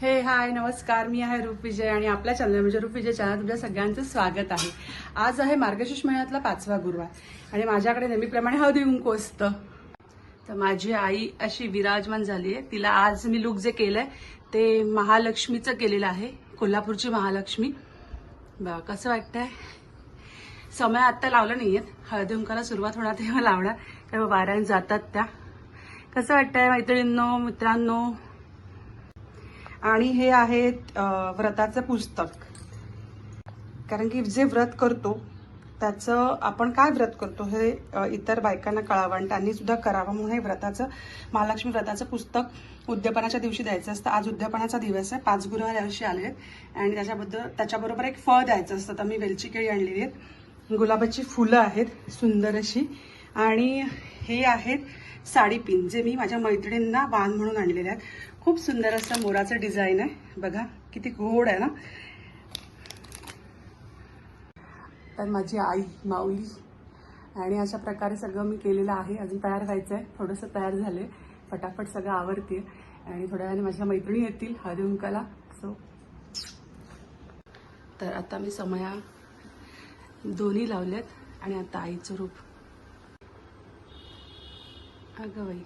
हे हाय नमस्कार मी आहे रूप विजय आणि आपल्या चॅनल म्हणजे रूप विजय चॅनल तुमच्या सगळ्यांचं स्वागत आहे. आज आहे मार्गशीर्ष महिन्यातला पाचवा गुरुवार आणि माझ्याकडे नेहमीप्रमाणे हळदी कुंकू असतं. तर माझी आई अशी विराजमान झाली आहे. तिला आज मी लुक जे केलंय ते महालक्ष्मीचं केलेलं आहे. कोल्हापूरची महालक्ष्मी. बा कसं वाटतंय? समय आत्ता लावलं नाहीयेत. हळदी कुंकाला सुरुवात होणार तेव्हा लावणार. तेव्हा वाऱ्याने जातात त्या. कसं वाटतंय मैत्रिणींनो मित्रांनो? आणि हे आहे व्रताचं पुस्तक. कारण की जे व्रत करतो त्याचं आपण काय व्रत करतो हे इतर बायकांना कळावं आणि त्यांनी सुद्धा करावं म्हणून हे व्रताचं महालक्ष्मी व्रताचं पुस्तक उद्यापनाच्या दिवशी द्यायचं असतं. आज उद्यापनाचा दिवस आहे पाच गुरुवार यावर्षी आले आहेत. आणि त्याच्याबद्दल त्याच्याबरोबर एक फळ द्यायचं असतं. तर मी वेलची केळी आणलेली आहेत. गुलाबाची फुलं आहेत सुंदर अशी. आणि हे आहेत साडी पिन जे मी माझ्या मैत्रिणींना बांध म्हणून आणलेले आहेत. खूप सुंदर असं मोराचं डिझाईन आहे. बघा किती गोड आहे ना? तर माझी आई माऊली. आणि अशा प्रकारे सगळं मी केलेलं आहे. अजून तयार व्हायचं आहे. थोडंसं तयार झाले. फटाफट सगळं आवडते आणि थोड्या वेळाने माझ्या मैत्रिणी येतील हळदी सो तर आता मी समया दोन्ही लावल्यात आणि आता आईचं रूप. अगं बाई